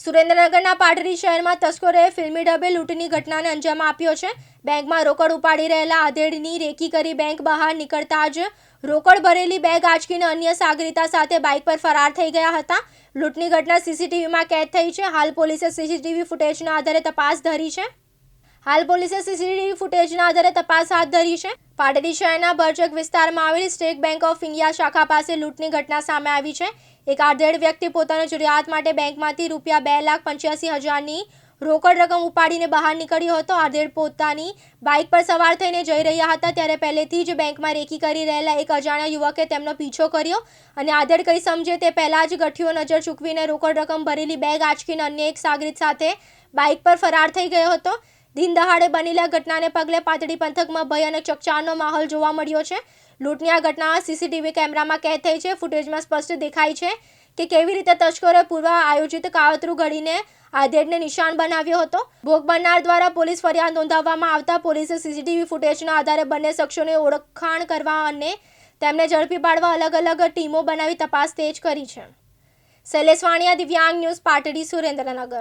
સુરેન્દ્રનગરના પાટડી શહેરમાં તસ્કરોએ ફિલ્મી ઢબે લૂંટની ઘટનાને અંજામ આપ્યો છે. બેંકમાં રોકડ ઉપાડી રહેલા આધેડની રેકી કરી બેંક બહાર નીકળતા જ રોકડ ભરેલી બેગ આંચકીને અન્ય સાગરીતા સાથે બાઇક પર ફરાર થઈ ગયા હતા. લૂંટની ઘટના સીસીટીવીમાં કેદ થઈ છે. હાલ પોલીસે સીસીટીવી ફૂટેજના આધારે તપાસ ધરી છે. હાલ પોલીસે સીસીટીવી ફૂટેજના આધારે તપાસ હાથ ધરી છે. પાટડી શહેરના ભરચક વિસ્તારમાં આવેલી સ્ટેટ બેંક ઓફ ઇન્ડિયા શાખા પાસે લૂંટની ઘટના સામે આવી છે. એક આધેડ વ્યક્તિ પોતાની જરૂરિયાત માટે બેંકમાંથી રૂપિયા બે લાખ પંચ્યાસી હજારની રોકડ રકમ ઉપાડીને બહાર નીકળ્યો હતો. આધેડ પોતાની બાઇક પર સવાર થઈને જઈ રહ્યા હતા, ત્યારે પહેલેથી જ બેંકમાં રેકી કરી રહેલા એક અજાણ્યા યુવકે તેમનો પીછો કર્યો અને આધેડ કંઈ સમજે તે પહેલાં જ ગઠીઓ નજર ચૂકવીને રોકડ રકમ ભરેલી બેગ આંચકીને અન્ય એક સાગરીત સાથે બાઇક પર ફરાર થઈ ગયો હતો. દિન દહાડે બનેલા ઘટનાને પગલે પાતળી પંથકમાં ભય અને ચકચારનો માહોલ જોવા મળ્યો છે. લૂંટની આ ઘટના સીસીટીવી કેમેરામાં કેદ થઈ છે. ફૂટેજમાં સ્પષ્ટ દેખાય છે કે કેવી રીતે તસ્કરોએ પૂર્વ આયોજિત કાવતરું ઘડીને આધેડને નિશાન બનાવ્યો હતો. ભોગ બનનાર દ્વારા પોલીસ ફરિયાદ નોંધાવવામાં આવતા પોલીસે સીસીટીવી ફૂટેજના આધારે બંને શખ્સોને ઓળખાણ કરવા અને તેમને ઝડપી પાડવા અલગ અલગ ટીમો બનાવી તપાસ તેજ કરી છે. શૈલેષ વાણિયા દિવ્યાંગ ન્યૂઝ, પાટડી, સુરેન્દ્રનગર.